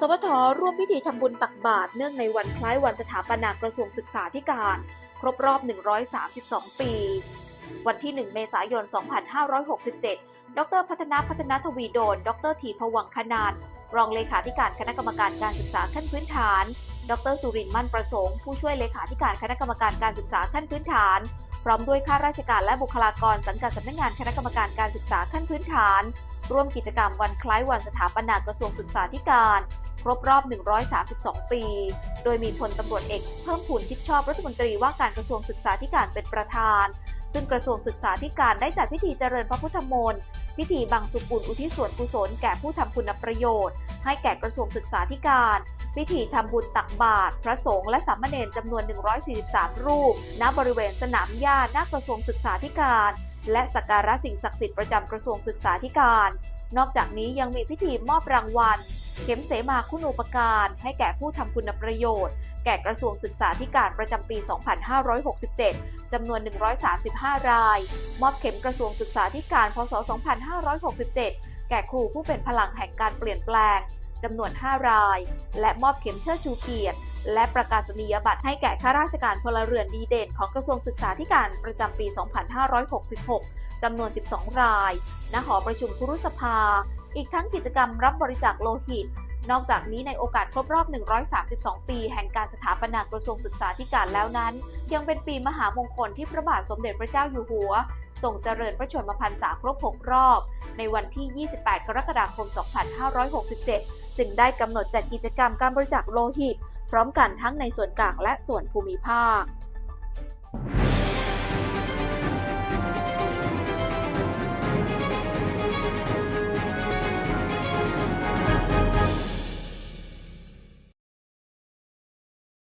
สวทร่วมพิธีทำบุญตักบาตรเนื่องในวันคล้ายวันสถาปนากระทรวงศึกษาธิการ ครบรอบ 132 ปี วันที่ 1 เมษายน 2567 ดร พัฒนาพัฒนาทวีโดน ดรทีพวังคณานรองเลขาธิการคณะกรรมการการศึกษาขั้นพื้นฐาน ดรสุรินทร์มั่นประสงค์ ผู้ช่วยเลขาธิการคณะกรรมการการศึกษาขั้นพื้นฐาน พร้อมด้วยข้าราชการและบุคลากรสังกัดสำนักงานคณะกรรมการการศึกษาขั้นพื้นฐาน ร่วมกิจกรรมวันคล้ายวันสถาปนากระทรวงศึกษาธิการ ครบรอบ 132 ปี โดยมีพลตำรวจเอกเพิ่มพูนชิดชอบรัฐมนตรีว่าการกระทรวงศึกษาธิการเป็นประธาน ซึ่งกระทรวงศึกษาธิการได้จัดพิธีเจริญพระพุทธมนต์พิธีบังสุกุลอุทิศส่วนกุศลแก่ผู้ทำคุณประโยชน์ ให้แก่กระทรวงศึกษาธิการ พิธีทำบุญตักบาตรพระสงฆ์และสามเณรจำนวน 143 รูป ณบริเวณสนามหญ้าหน้ากระทรวงศึกษาธิการ และสักการะสิ่งศักดิ์สิทธิ์ประจำกระทรวงศึกษาธิการ นอกจากนี้ยังมีพิธีมอบรางวัล เข็มเสมาคุณูปการ ให้แก่ผู้ทำคุณประโยชน์ แก่กระทรวงศึกษาธิการประจำปี 2567 จำนวน 135 ราย มอบเข็มกระทรวงศึกษาธิการ พศ 2567 แก่ครูผู้เป็นพลังแห่งการเปลี่ยนแปลงจำนวน 5 ราย และมอบเข็มเชิดชูเกียรติ และประกาศนียบัตรให้แก่ข้าราชการพลเรือนดีเด่นของกระทรวงศึกษาธิการประจำปี 2566 จำนวน 12 ราย ณ หอประชุมคุรุสภา อีกทั้งกิจกรรมรับบริจาคโลหิต นอกจากนี้ในโอกาสครบรอบ 132 ปี แห่งการสถาปนากระทรวงศึกษาธิการแล้วนั้น ยังเป็นปีมหามงคลที่พระบาทสมเด็จพระเจ้าอยู่หัวทรงเจริญพระชนมพรรษาครบ 6 รอบ ในวันที่ 28 กรกฎาคม 2567 จึงได้กำหนดจัดกิจกรรมการบริจาคโลหิต พร้อมกันทั้งในส่วนกลางและส่วนภูมิภาค